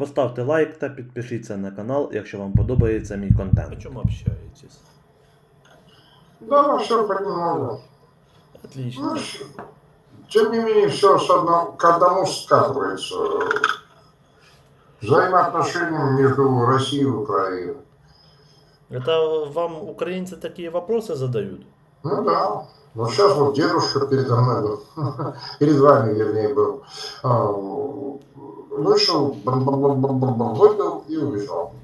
Поставте лайк та підпишіться на канал, якщо вам подобається мій контент. О чому общаєтесь? Да, все понимаю. Отлично. Ну, тем не менее, все с одно- к одному скатывается. Взаимоотношениям между Россией и Украиной. Это вам украинцы такие вопросы задают? Ну да. Вот сейчас вот дедушка передо мной был, перед вами, вернее, был. Вышел, выпил и убежал.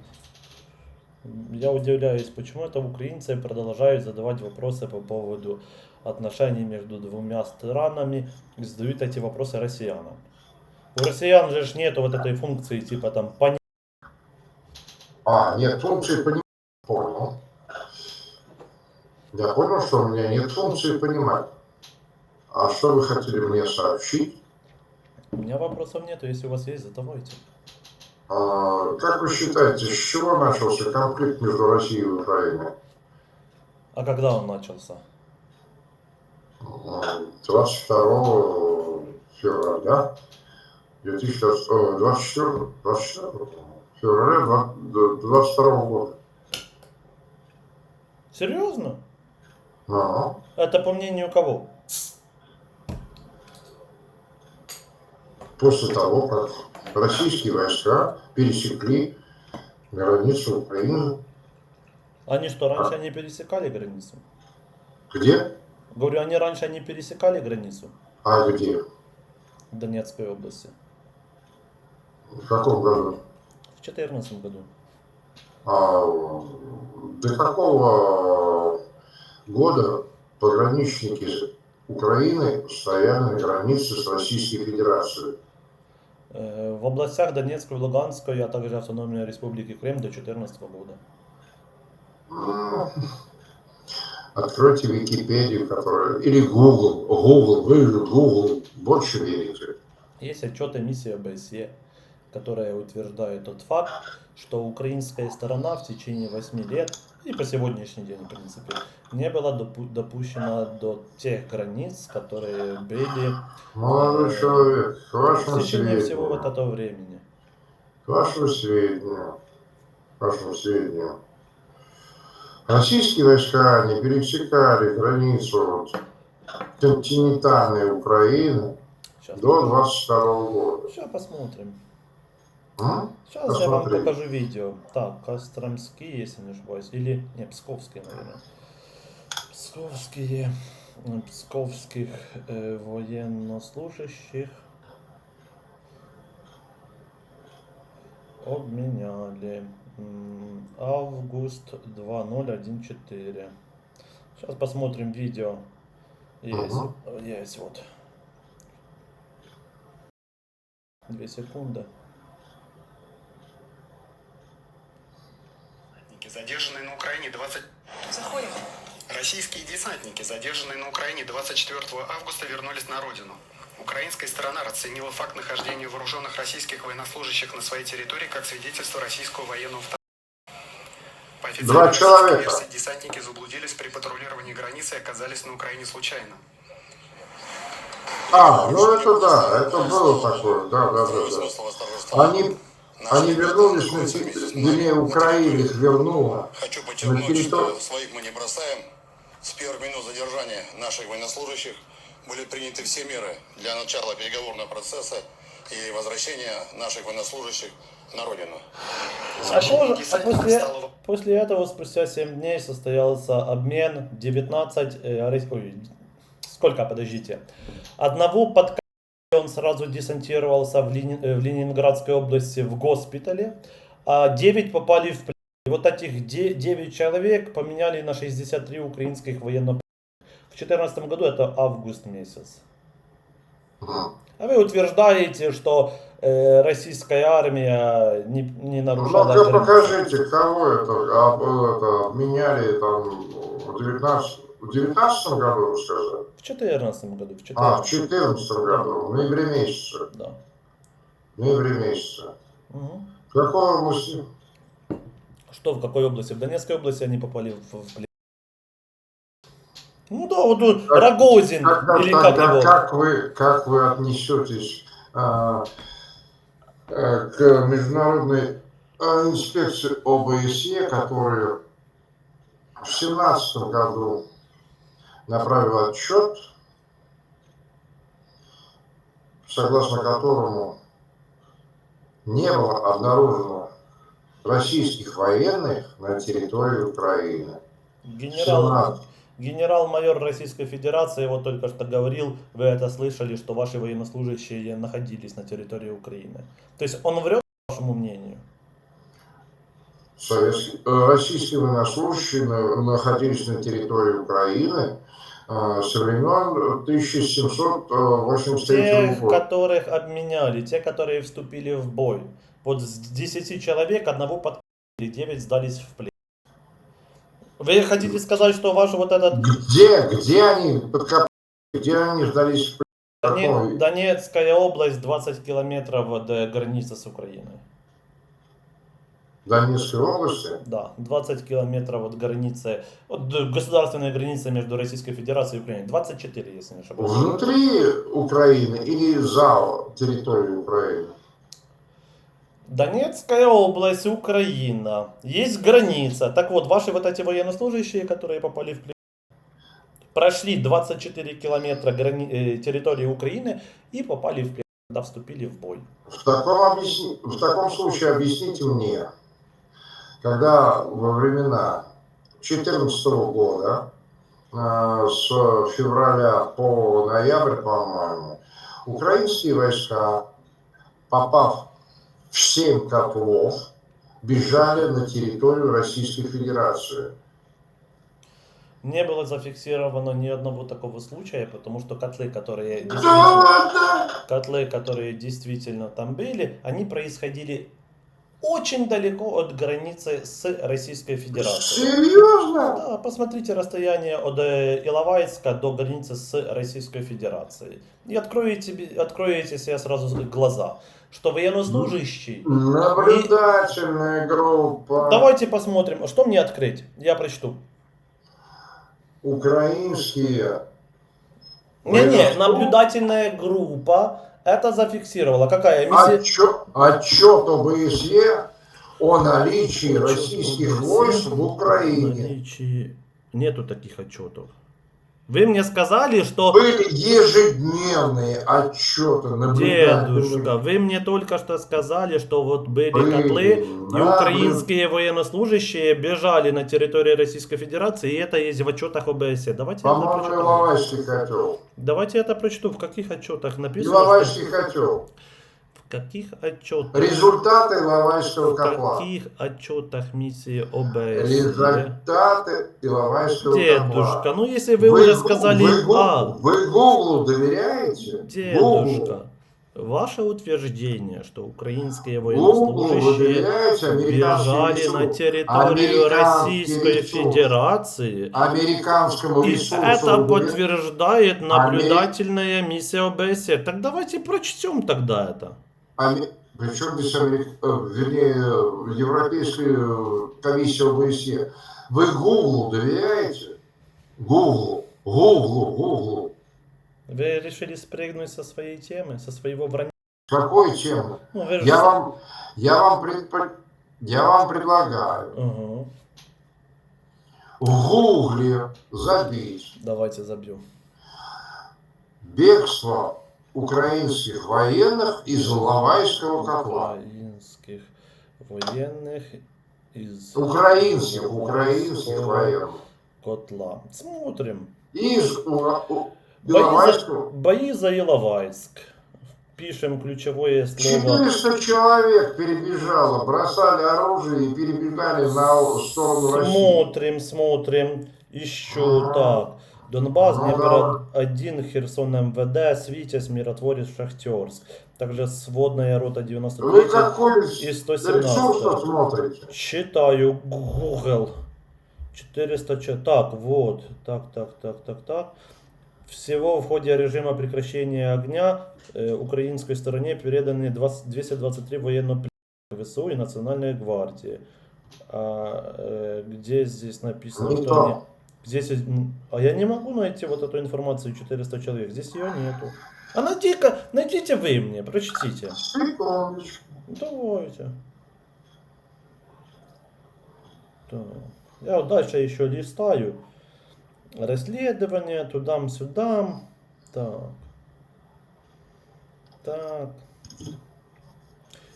Я удивляюсь, почему это украинцы продолжают задавать вопросы по поводу отношений между двумя странами и задают эти вопросы россиянам. У россиян же нету вот этой функции типа там понять. А, нет функции понимать. Понял. Я понял, что у меня нет функции понимать. А что вы хотели мне сообщить? У меня вопросов нету, если у вас есть, задавайте. А, как вы считаете, с чего начался конфликт между Россией и Украиной? А когда он начался? М, 22 февраля 2024, 24 февраля 22 года. Серьезно? Ага. Это по мнению кого? После того, как российские войска пересекли границу Украины. Они что, раньше не пересекали границу? Где? Говорю, они раньше не пересекали границу А где? в Донецкой области? В каком году? В 2014 году. А, до какого года пограничники Украины стояли на границе с Российской Федерацией? Э, В областях Донецкой, Луганской, а также Автономной Республики Крым до 2014 года. М, Откройте Википедию, которая... Или Google. Google, вы же Google больше верите. Есть отчеты миссии ОБСЕ, Которая утверждает тот факт, что украинская сторона в течение 8 лет и по сегодняшний день, в принципе, не была допу- допущена до тех границ, которые были Молодой человек, к в течение всего вот этого времени. к вашему сведению, к вашему сведению, российские войска не пересекали границу континентальной Украины Сейчас, до 22 года. Сейчас посмотрим. М? Сейчас я вам Посмотри. покажу видео. Так, Костромские, если не ошибаюсь. Или, не, Псковские, наверное. Псковские, псковских э, военнослужащих обменяли. Август 2014. Сейчас посмотрим видео. Есть, Ага. есть вот. Две секунды. Задержанные на Украине 20... Заходим. Российские десантники, задержанные на Украине 24 августа, вернулись на родину. Украинская сторона расценила факт нахождения вооруженных российских военнослужащих на своей территории как свидетельство российского военного вторжения. По Два человека. версии, десантники заблудились при патрулировании границы и оказались на Украине случайно. А, ну это да, это было такое, да, да, да, да. Они, они вернулись на территорию, вернее, Украина их вернула. Хочу На подчеркнуть, территории- что своих мы не бросаем. С первых минут задержания наших военнослужащих были приняты все меры для начала переговорного процесса и возвращения наших военнослужащих на родину. А, а после, стало после этого, спустя 7 дней, состоялся обмен 19... э, ой, сколько, подождите. Одного под он сразу десантировался в, Лени- э, в Ленинградской области в госпитале, а 9 попали в плен. И вот этих 9 человек поменяли на 63 украинских военнопленных. В 2014 году это август месяц. А вы утверждаете, что э, российская армия не, не нарушала... Границы. покажите, кого это, а, это обменяли там в 19, в 19 году, вы сказали? В 2014 году. В 2014. А, в 14 году, в ноябре месяце. Да. В ноябре месяце. Мгм. В какой области? Что, в какой области? В Донецкой области они попали в, в. Ну да, вот тут Так, Рогозин, Тогда, или как тогда его? как вы, как вы отнесетесь а, э, к международной э, инспекции ОБСЕ, которая в 2017 году направила отчет, согласно которому не было обнаружено российских военных на территории Украины. Генерал, 17. генерал-майор Российской Федерации вот только что говорил, вы это слышали, что ваши военнослужащие находились на территории Украины. То есть он врет, по вашему мнению? Советские, э, российские военнослужащие на- находились на территории Украины со времен 1783 Тех, года. которых обменяли, те, которые вступили в бой. Вот с 10 человек одного подкупили, 9 сдались в плен. Вы хотите сказать, что ваш вот этот Где, где они подкопали, где они ждались в Какой? Донецкая область 20 километров от э, границы с Украиной? Донецкой области? Да, 20 километров от границы, от государственной границы между Российской Федерацией и Украиной. 24, если не ошибаюсь. Внутри Украины или за территорией Украины? Донецкая область, Украина. Есть граница. Так вот, ваши вот эти военнослужащие, которые попали в плен, прошли 24 километра грани- э, территории Украины и попали в плен, когда вступили в бой. В таком, объясни- в таком случае объясните мне, когда во времена 2014 года, э, с февраля по ноябрь, по-моему, украинские войска, попав в семь котлов, бежали на территорию Российской Федерации. Не было зафиксировано ни одного такого случая, потому что котлы, которые действительно, котлы, которые действительно там были, они происходили очень далеко от границы с Российской Федерацией. Серьезно? Да, посмотрите расстояние от э, Иловайска до границы с Российской Федерацией. И откроете, откроете себе сразу глаза, что военнослужащий... Наблюдательная группа. Давайте посмотрим, что мне открыть, я прочту. Украинские Не-не, наблюдательная группа это зафиксировала. Какая миссия? Отчет, отчет ОБСЕ о наличии российских войск в Украине. Наличие- Нету таких отчетов. Вы мне сказали, что... Были ежедневные отчеты. Дедушка, вы мне только что сказали, что вот были Были котлы, и наблю- украинские военнослужащие бежали на территории Российской Федерации, и это есть в отчетах ОБСЕ. Давайте я это прочитаю. Котел. Давайте я это прочту. В каких отчетах написано? Иловайский что- котел. В каких отчетах? Результаты Иловайского В котла. каких отчетах миссии ОБСЕ? Результаты Иловайского Дедушка, котла. ну если вы, уже сказали вы, А, вы Гуглу доверяете? дедушка, ваше утверждение, что украинские вы военнослужащие бежали на территорию Российской ресурс. Федерации, Американскому и это вы подтверждает наблюдательная миссия ОБСЕ. Так давайте прочтем тогда это. Причем Америк... э, вернее, Европейская э, комиссия ОБСЕ. Вы Гуглу доверяете? Гуглу, Гуглу, Гуглу. Вы решили спрыгнуть со своей темы, со своего вранья. Какой темы? Ну, же Я вам, я вам, предпо- я вам предлагаю Ага. в Гугле забить Давайте забьем. бегство украинских военных из Иловайского котла. Украинских военных из Украинских, украинских военных. котла. Смотрим. Из Ура- Бои за, бои за Иловайск. Пишем ключевое слово. 400 человек перебежало, бросали оружие и перебегали на сторону России. Смотрим, смотрим. Еще Ага. так. Донбасс, Ага. Днепр 1, Херсон МВД, Свитязь, Миротворец, Шахтерск. Также сводная рота Вы 93 какой и ресурс 117. смотрите? Читаю Google. 400 ча- Так, вот. Так, так, так, так, так. Всего в ходе режима прекращения огня э, украинской стороне переданы 20 223 военнопленных ВСУ и Национальной гвардии. А, э, где здесь написано, Ну что они... Здесь, а я не могу найти вот эту информацию 400 человек. Здесь ее нету. А найди-ка, найдите вы мне, прочтите. Давайте. Так. Я вот дальше еще листаю. Расследование, тудам-сюдам. Так. Так.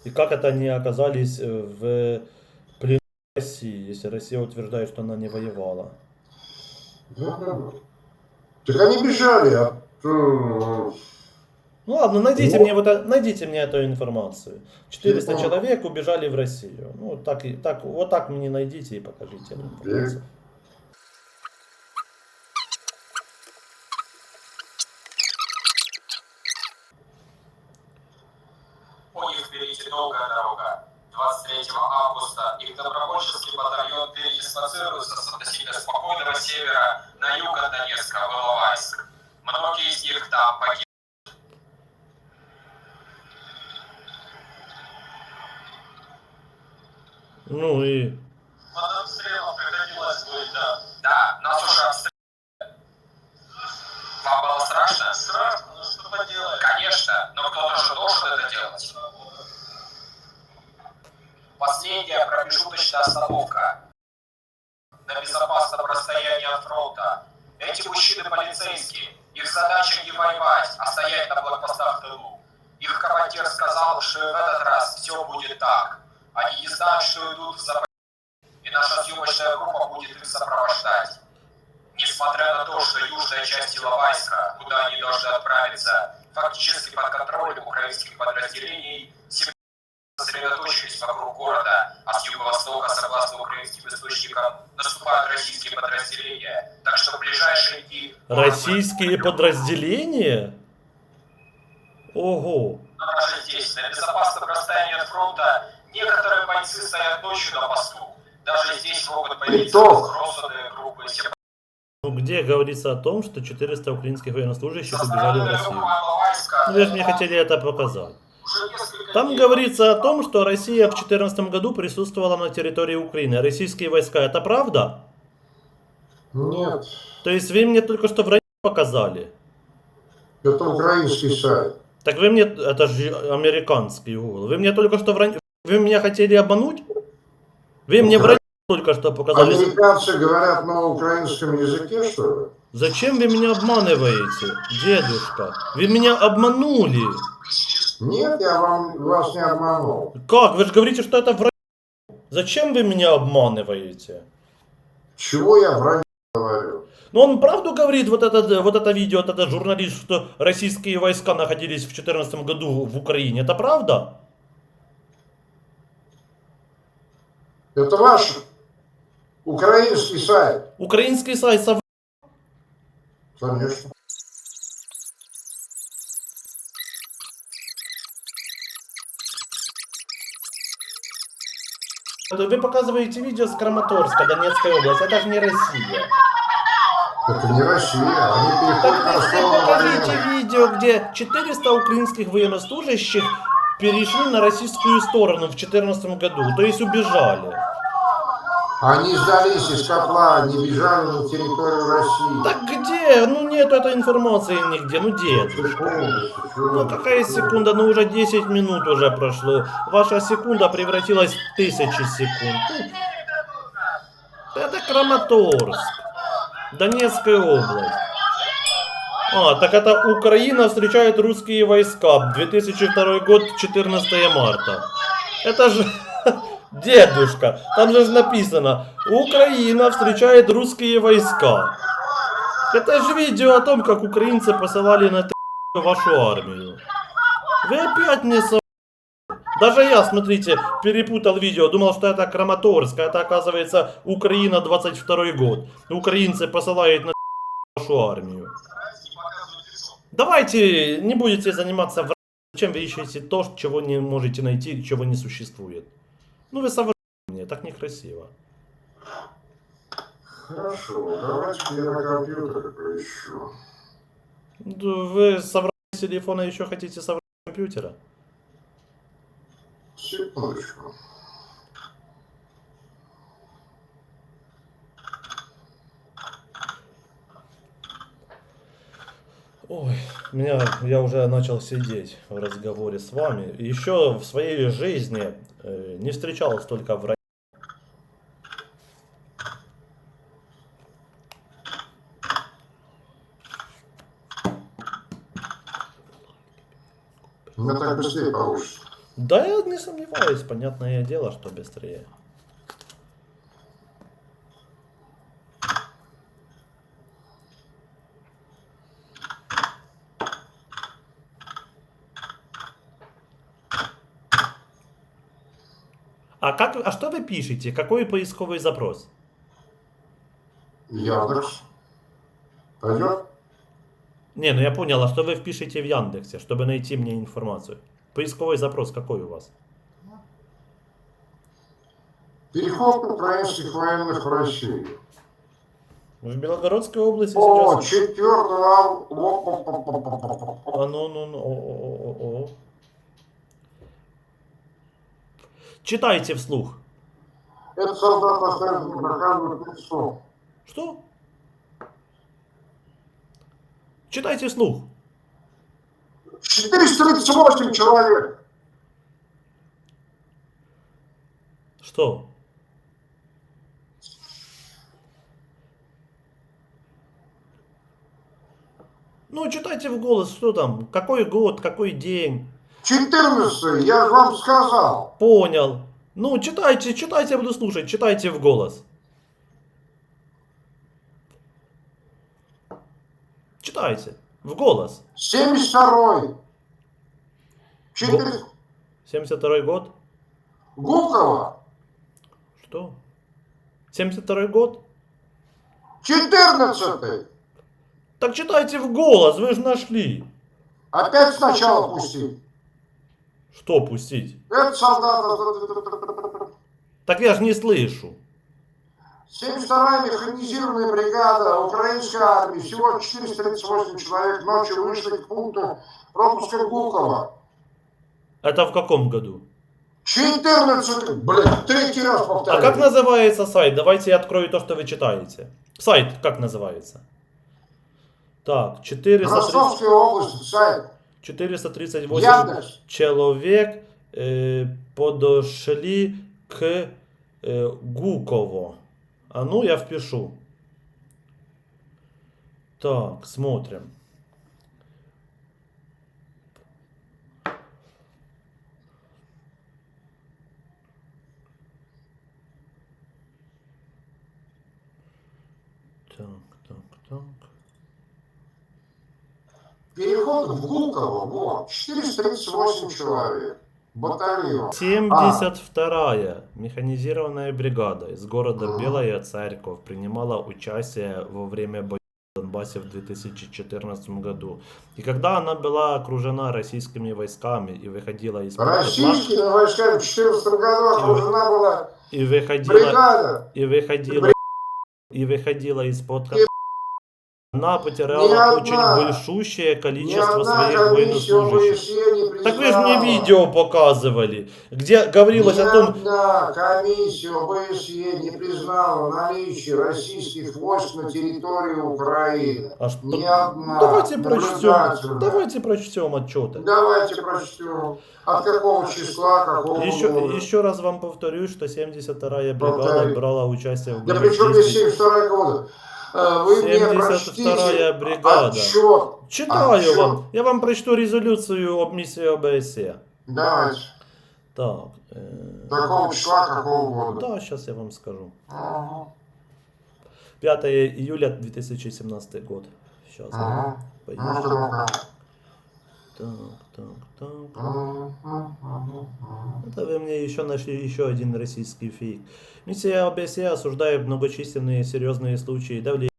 И как это они оказались э, в плену России, если Россия утверждает, что она не воевала? Да. Так они бежали от... э, Ну ладно, найдите Вот. мне вот э- найдите мне эту информацию. 400 Типа- человек убежали в Россию. Ну так так вот так мне найдите и покажите эту информацию. У них впереди долгая дорога. 23 августа их добровольческий батальон передислоцируется с относительно спокойного севера на юг от Донецка, в Иловайск. Многие из них там погибли. Ну и Под обстрелом приходилось быть, да. Да, нас уже обстреляли. Вам было страшно? Страшно, ну что поделать? Конечно, но кто-то же должен это делать. Последняя промежуточная остановка. На безопасном расстоянии от фронта. Эти мужчины полицейские. Их задача не воевать, а стоять на блокпостах в тылу. Их командир сказал, что и в этот раз все будет так. Они не знают, что идут в запад и наша будет их сопровождать. Несмотря на то, что южная часть Иловайска, куда они должны отправиться, фактически под контролем украинских подразделений, сосредоточились вокруг города, а с юго-востока, согласно украинским источникам, наступают российские подразделения. Так что в ближайшие дни... российские подразделения? Ого. Но даже здесь, на безопасном расстоянии от фронта, некоторые бойцы стоят ночью на посту. Даже здесь могут появиться Итог. разбросанные группы. Ну где говорится о том, что 400 украинских военнослужащих убежали в Россию? Ну вы же мне хотели это показать. Там говорится о том, что Россия в 2014 году присутствовала на территории Украины. Российские войска, это правда? Нет, То есть вы мне только что в России показали? это украинский сайт. Так вы мне, это же американский угол. Вы мне только что в Вы меня хотели обмануть? Вы мне в России только что показали. Американцы говорят на украинском языке, что ли? Зачем вы меня обманываете, дедушка? Вы меня обманули. Нет, я вам, вас не обманул. Как? Вы же говорите, что это в России. Зачем вы меня обманываете? Чего я вранье говорю? Но он правду говорит, вот это, вот это видео, вот этот журналист, что российские войска находились в 2014 году в Украине. Это правда? Это ваш украинский сайт. Украинский сайт сов... Конечно. Вы показываете видео с Краматорска, Донецкая область. Это же не Россия. Это не Россия. Они переходят Так на вы покажите видео, где 400 украинских военнослужащих перешли на российскую сторону в 2014 году, то есть убежали. Они сдались из котла, они бежали на территорию России. Так где? Ну нет этой информации нигде, ну дедушка. Ну какая секунда, ну уже 10 минут уже прошло. Ваша секунда превратилась в тысячи секунд. Ну, Это Краматорск. Донецкая область. А, так это Украина встречает русские войска. 2002 год, 14 марта. Это же... Дедушка, там же написано, Украина встречает русские войска. Это же видео о том, как украинцы посылали на вашу армию. Вы опять не со... Даже я, смотрите, перепутал видео, думал, что это Краматорск, а это оказывается Украина 22 год. Украинцы посылают на вашу армию. Давайте не будете заниматься в... Зачем вы ищете то, чего не можете найти, чего не существует? Ну вы соврали мне, так некрасиво. Хорошо, давайте я на компьютере поищу. Вы соврали с телефона, еще хотите соврать компьютера? Секундочку. Ой, меня, я уже начал сидеть в разговоре с вами. Еще в своей жизни э, не встречал столько врагов. У меня так быстрее получится. Да, я не сомневаюсь, понятное дело, что быстрее. А как, а что вы пишете? Какой поисковый запрос? Яндекс. Пойдет? Не, ну я понял, а что вы впишете в Яндексе, чтобы найти мне информацию? Поисковый запрос какой у вас? Переход украинских военных в Россию. В Белгородской области О, сейчас... 4 августа. А ну, ну, ну, о, о, о, о, о. Читайте вслух. Это солдат оставил доказывает лицо. Что? Читайте вслух. 438 человек. Что? Ну, читайте в голос, что там, какой год, какой день. 14 я же вам сказал. Понял. Ну, читайте, читайте, я буду слушать, читайте в голос. Читайте. В голос. 72 4 72 год. Гукова. Что? 72 год? 14 Так читайте в голос, вы же нашли. Опять сначала пустить. Что пустить? Это солдат. Так я же не слышу. 72-я механизированная бригада украинской армии. Всего 438 человек ночью вышли к пункту пропуска Гукова. Это в каком году? 14, блин, третий раз А повторяю. как называется сайт? Давайте я открою то, что вы читаете. Сайт как называется? Так, 430 Ростовская область, сайт, 438 Яндекс. человек э, подошли к э, Гуково. А ну я впишу. Так, смотрим. Так, так, так. Переход в Гуково, вот, 438 человек. Батальон. 72-я механизированная бригада из города Белая Церковь принимала участие во время боев в Донбассе в 2014 году. И когда она была окружена российскими войсками и выходила из Российскими войсками в 14 году окружена была и выходила бригада. и выходила и выходила из-под Она потеряла одна- очень большущее количество своих военнослужащих. Не. Так вы же мне видео показывали, где говорилось Ни о том, одна комиссия ОБСЕ не признала наличие российских войск на территории Украины. А что- Ни одна. Давайте прочтем. Давайте прочтем отчеты. Давайте прочтем. От какого числа, какого Еще, года. еще раз вам повторюсь, что 72-я бригада Повторю. брала участие в Да боевых при чем здесь действиях. 72 года? Э, Вы мне 72-я прочтите бригада. отчет. Читаю Отчет. вам. Я вам прочту резолюцию об миссии ОБСЕ. Давайте. Так. э, Какого числа, какого года? Да, сейчас я вам скажу. Ага. 5 июля 2017 год. Сейчас. Ага. Ну. Так, так, так. Это вы мне еще нашли еще один российский фейк. Миссия ОБСЕ осуждает многочисленные серьезные случаи давления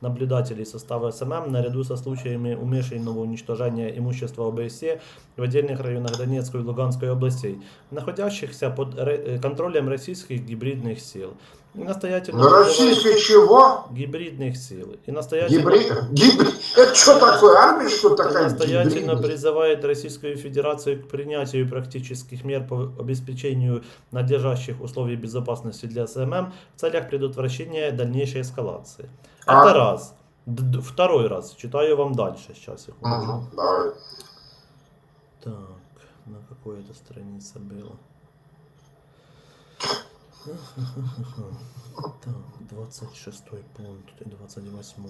наблюдателей состава СММ наряду со случаями умышленного уничтожения имущества ОБСЕ в отдельных районах Донецкой и Луганской областей, находящихся под э, контролем российских гибридных сил. И настоятельно российской чего? гибридных сил. И настоятельно Гибрид? Гибрид? Это что такое? Армия что такая? настоятельно гибридная? призывает Российскую Федерацию к принятию практических мер по обеспечению надлежащих условий безопасности для СММ в целях предотвращения дальнейшей эскалации. А- Это раз. Д- второй раз. Читаю вам дальше. Сейчас, секундочку. Мгм, Давай. Так, на какой это странице было? Так, 26 пункт и 28.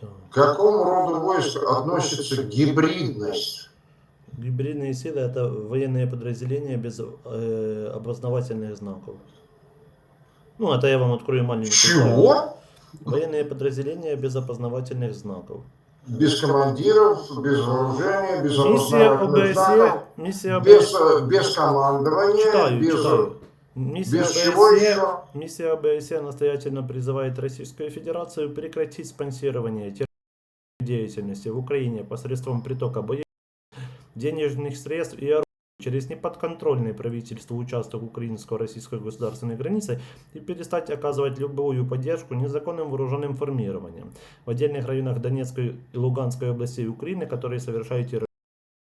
Так. К какому роду войск относится гибридность? Гибридные силы это военные подразделения без э, опознавательных знаков. Ну, это я вам открою маленькую. тайну. Чего? Военные подразделения без опознавательных знаков. Без командиров, без вооружения, без Миссия ОБСЕ, миссия без, ОБСЕ, э, без командования, читаю, без, читаю. Миссия без чего ОБСЕ еще? Миссия ОБСЕ настоятельно призывает Российскую Федерацию прекратить спонсирование террористической деятельности в Украине посредством притока боевых, денежных средств и оружия через неподконтрольный правительству участок украинско-российской государственной границы и перестать оказывать любую поддержку незаконным вооруженным формированиям в отдельных районах Донецкой и Луганской областей Украины, которые совершают террористические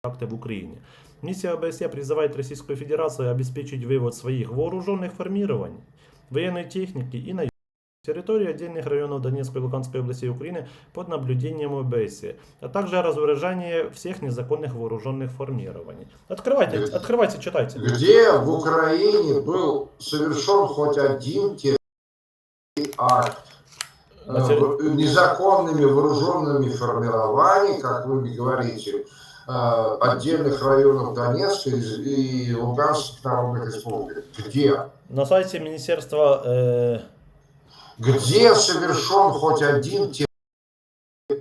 акты в Украине. Миссия ОБСЕ призывает Российскую Федерацию обеспечить вывод своих вооруженных формирований, военной техники и на территории отдельных районов Донецкой и Луганской областей Украины под наблюдением ОБСЕ, а также разоружение всех незаконных вооруженных формирований. Открывайте, открывайте, читайте. Где в Украине был совершен хоть один акт терри- незаконными вооруженными формированиями, как вы говорите, отдельных районов Донецкой и Луганских народных республик? Где? На сайте Министерства э, Где совершен хоть один террористический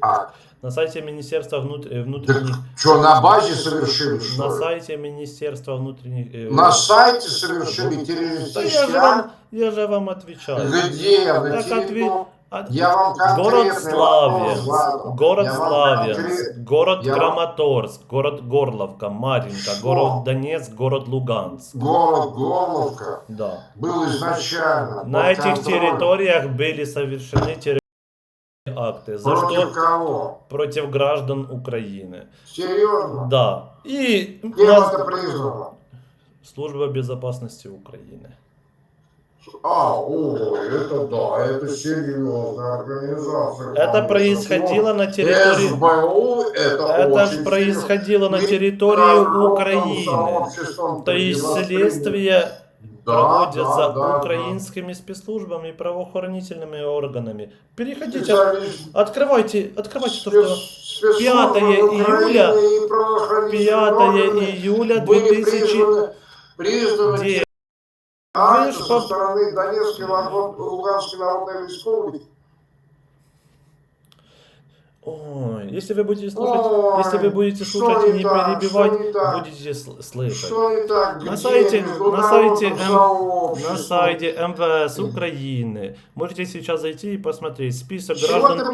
акт? на сайте Министерства внут- э, Так внутренних что, на базе совершили, что на ли? сайте Министерства внутренних э, На сайте совершили да я террористический же акт? вам, я же вам отвечаю. Где? На Так территории? Я вам Город вопрос Славянск, задал. город Я вам Славянск, конкрет- город я вам- Краматорск, город Горловка, Маринка, Что? город Донецк, город Луганск. Город Горловка Да. был изначально На этих контролем. территориях были совершены террористические акты. За Против что? кого? Против граждан Украины. Серьезно? Да. И Кем нас- это признано? Служба безопасности Украины. А, о, это да, это серьезная организация. Это происходило на территории... СБУ это, Это очень происходило на территории Украины. То есть следствие Да, проводятся да, да, украинскими спецслужбами и правоохранительными органами. да. Переходите, Специалист- открывайте, открывайте то, что... спец- спецслужбы 5 июля- Украины и правоохранительные 5 органы июля были 2000... признаны, признаны Вы ж со стороны Донецкой Луганской Народной Республики. Ой, если вы будете слушать, Ой, если вы будете слушать и не так, перебивать, не так? будете сл- слышать. Что не так? На Где сайте, на сайте, М- на сайте МВС Украины можете сейчас зайти и посмотреть список Чего граждан,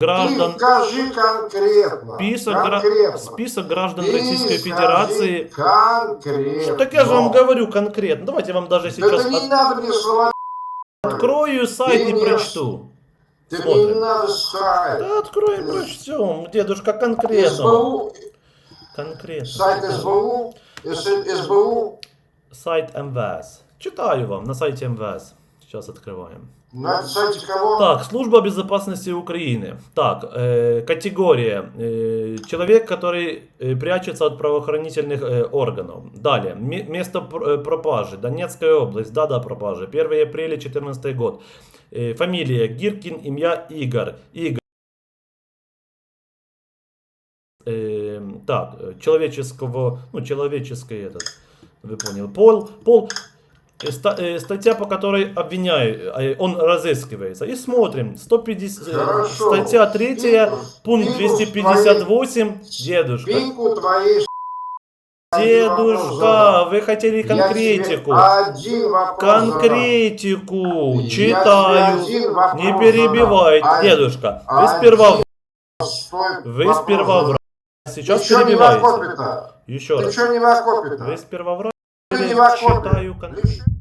граждан ты скажи конкретно? список, гра- конкретно. список граждан Ты Российской Федерации. Конкретно. Так я же вам говорю конкретно. Давайте я вам даже Да сейчас ты не от- надо мне слова. открою сайт и Ты мне- прочту. Ты Смотрим. не надо сайт. Да откроем, прочтем. Дедушка конкретно. СБУ, Конкретно. сайт СБУ, СБУ, Сайт МВС. Читаю вам на сайте МВС. Сейчас открываем. На сайте кого? Так, служба безопасности Украины. Так, э, категория. э, человек, который э, прячется от правоохранительных э, органов. Далее. Ме- место э, пропажи. Донецкая область. Дата пропажи. 1 апреля 2014 год. Э, фамилия Гиркин, имя Игорь. Игорь. Э, так, э, человеческого, ну, человеческий этот, вы понял, пол, пол, статья, по которой обвиняют, э, он разыскивается. И смотрим, 150, э, Хорошо. статья 3, Пику- пункт пику 258, дедушка. Пику твоей Дедушка, вы хотели конкретику. Конкретику, задам. Читаю. Не перебивайте, задам. дедушка. Вы сперва, вы сперва врали, сейчас в перебиваете. Еще Ты раз. что не в окопе-то? Вы сперва врали, Ты не